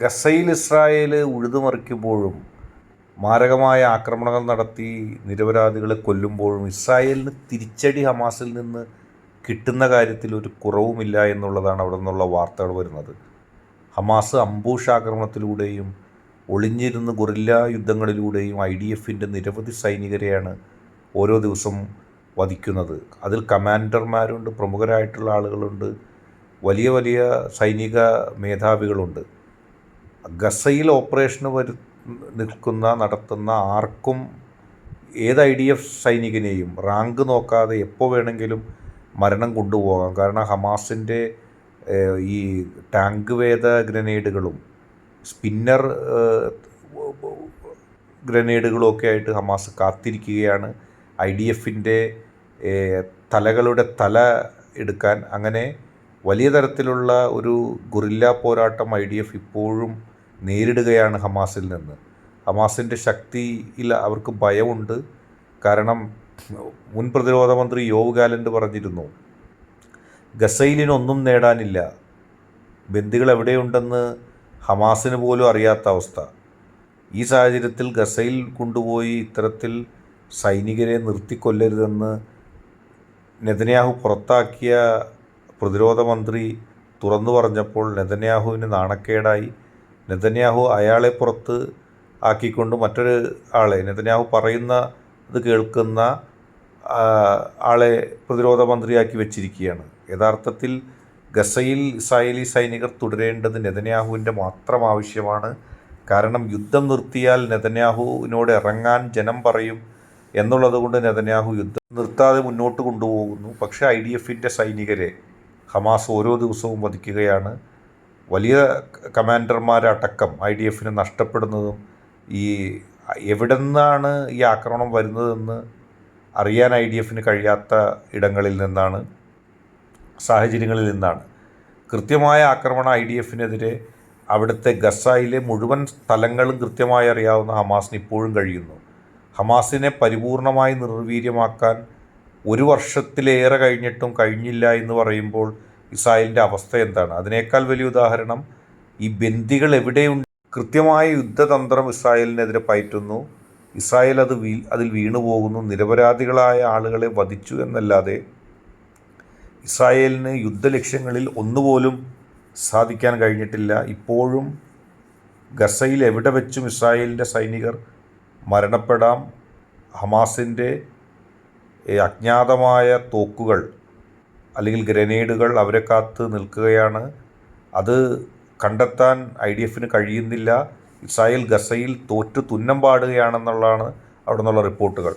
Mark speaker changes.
Speaker 1: ഗസയിൽ ഇസ്രായേൽ ഉഴുതുമറിക്കുമ്പോഴും മാരകമായ ആക്രമണങ്ങൾ നടത്തി നിരപരാധികളെ കൊല്ലുമ്പോഴും ഇസ്രായേലിന് തിരിച്ചടി ഹമാസിൽ നിന്ന് കിട്ടുന്ന കാര്യത്തിൽ ഒരു കുറവുമില്ല എന്നുള്ളതാണ് അവിടെ നിന്നുള്ള വാർത്തകൾ വരുന്നത്. ഹമാസ് അംബൂഷ് ആക്രമണത്തിലൂടെയും ഒളിഞ്ഞിരുന്ന് ഗൊറില്ല യുദ്ധങ്ങളിലൂടെയും ഐ ഡി എഫിന്റെ നിരവധി സൈനികരെയാണ് ഓരോ ദിവസം വധിക്കുന്നത്. അതിൽ കമാൻഡർമാരുണ്ട് പ്രമുഖരായിട്ടുള്ള ആളുകളുണ്ട് വലിയ വലിയ സൈനിക മേധാവികളുണ്ട്. ഗസയിൽ ഓപ്പറേഷന് വരു നിൽക്കുന്ന നടത്തുന്ന ആർക്കും ഏത് ഐ ഡി എഫ് സൈനികനെയും റാങ്ക് നോക്കാതെ എപ്പോൾ വേണമെങ്കിലും മരണം കൊണ്ടുപോകാം. കാരണം ഹമാസിന്റെ ഈ ടാങ്ക് വേദ ഗ്രനേഡുകളും സ്പിന്നർ ഗ്രനേഡുകളും ഒക്കെ ആയിട്ട് ഹമാസ് കാത്തിരിക്കുകയാണ്. ഐ ഡി എഫിന്റെ തലകളുടെ തല എടുക്കാൻ അങ്ങനെ വലിയ തരത്തിലുള്ള ഒരു ഗുറില്ല പോരാട്ടം ഐ ഡി എഫ് ഇപ്പോഴും നേരിടുകയാണ് ഹമാസിൽ നിന്ന്. ഹമാസിന്റെ ശക്തിയിൽ അവർക്ക് ഭയമുണ്ട്. കാരണം മുൻ പ്രതിരോധ മന്ത്രി യോവ് ഗാലൻഡ് പറഞ്ഞിരുന്നു ഗസൈലിനൊന്നും നേടാനില്ല. ബന്ദികൾ എവിടെയുണ്ടെന്ന് ഹമാസിന് പോലും അറിയാത്ത അവസ്ഥ. ഈ സാഹചര്യത്തിൽ ഗസയിൽ കൊണ്ടുപോയി ഇത്തരത്തിൽ സൈനികരെ നിർത്തിക്കൊല്ലരുതെന്ന് നെതന്യാഹു പുറത്താക്കിയ പ്രതിരോധ മന്ത്രി തുറന്നു പറഞ്ഞപ്പോൾ നെതന്യാഹുവിന് നാണക്കേടായി. നെതന്യാഹു അയാളെ പുറത്ത് ആക്കിക്കൊണ്ട് മറ്റൊരു ആളെ നെതന്യാഹു പറയുന്ന ഇത് കേൾക്കുന്ന ആളെ പ്രതിരോധ മന്ത്രിയാക്കി വെച്ചിരിക്കുകയാണ്. യഥാർത്ഥത്തിൽ ഗസയിൽ ഇസ്രായേലി സൈനികർ തുടരേണ്ടത് നെതന്യാഹുവിന്റെ മാത്രം ആവശ്യമാണ്. കാരണം യുദ്ധം നിർത്തിയാൽ നെതന്യാഹുവിനോട് ഇറങ്ങാൻ ജനം പറയും എന്നുള്ളത് കൊണ്ട് നെതന്യാഹു യുദ്ധം നിർത്താതെ മുന്നോട്ട് കൊണ്ടുപോകുന്നു. പക്ഷേ ഐ ഡി എഫിന്റെ സൈനികരെ ഹമാസ് ഓരോ ദിവസവും വധിക്കുകയാണ്. വലിയ കമാൻഡർമാരടക്കം ഐ ഡി എഫിന് നഷ്ടപ്പെടുന്നതും ഈ എവിടെ നിന്നാണ് ഈ ആക്രമണം വരുന്നതെന്ന് അറിയാൻ ഐ ഡി എഫിന് കഴിയാത്ത ഇടങ്ങളിൽ നിന്നാണ് സാഹചര്യങ്ങളിൽ നിന്നാണ്. കൃത്യമായ ആക്രമണം ഐ ഡി എഫിനെതിരെ അവിടുത്തെ ഗസയിലെ മുഴുവൻ സ്ഥലങ്ങളും കൃത്യമായി അറിയാവുന്ന ഹമാസിന് ഇപ്പോഴും കഴിയുന്നു. ഹമാസിനെ പരിപൂർണമായി നിർവീര്യമാക്കാൻ ഒരു വർഷത്തിലേറെ കഴിഞ്ഞിട്ടും കഴിഞ്ഞില്ല എന്ന് പറയുമ്പോൾ ഇസ്രായേലിന്റെ അവസ്ഥ എന്താണ്? അതിനേക്കാൾ വലിയ ഉദാഹരണം ഈ ബന്ദികൾ എവിടെയുണ്ട്? കൃത്യമായ യുദ്ധതന്ത്രം ഇസ്രായേലിനെതിരെ പയറ്റുന്നു. ഇസ്രായേൽ അത് വീ അതിൽ വീണുപോകുന്നു നിരപരാധികളായ ആളുകളെ വധിച്ചു എന്നല്ലാതെ ഇസ്രായേലിന് യുദ്ധലക്ഷ്യങ്ങളിൽ ഒന്നുപോലും സാധിക്കാൻ കഴിഞ്ഞിട്ടില്ല. ഇപ്പോഴും ഗസയിൽ എവിടെ വെച്ചും ഇസ്രായേലിന്റെ സൈനികർ മരണപ്പെടാം? ഹമാസിന്റെ അജ്ഞാതമായ തോക്കുകൾ അല്ലെങ്കിൽ ഗ്രനേഡുകൾ അവരെ കാത്ത് നിൽക്കുകയാണ്. അത് കണ്ടെത്താൻ ഐ ഡി എഫിന് കഴിയുന്നില്ല. ഇസ്രായേൽ ഗസയിൽ തോറ്റു തുന്നം പാടുകയാണെന്നുള്ളതാണ് അവിടെ നിന്നുള്ള റിപ്പോർട്ടുകൾ.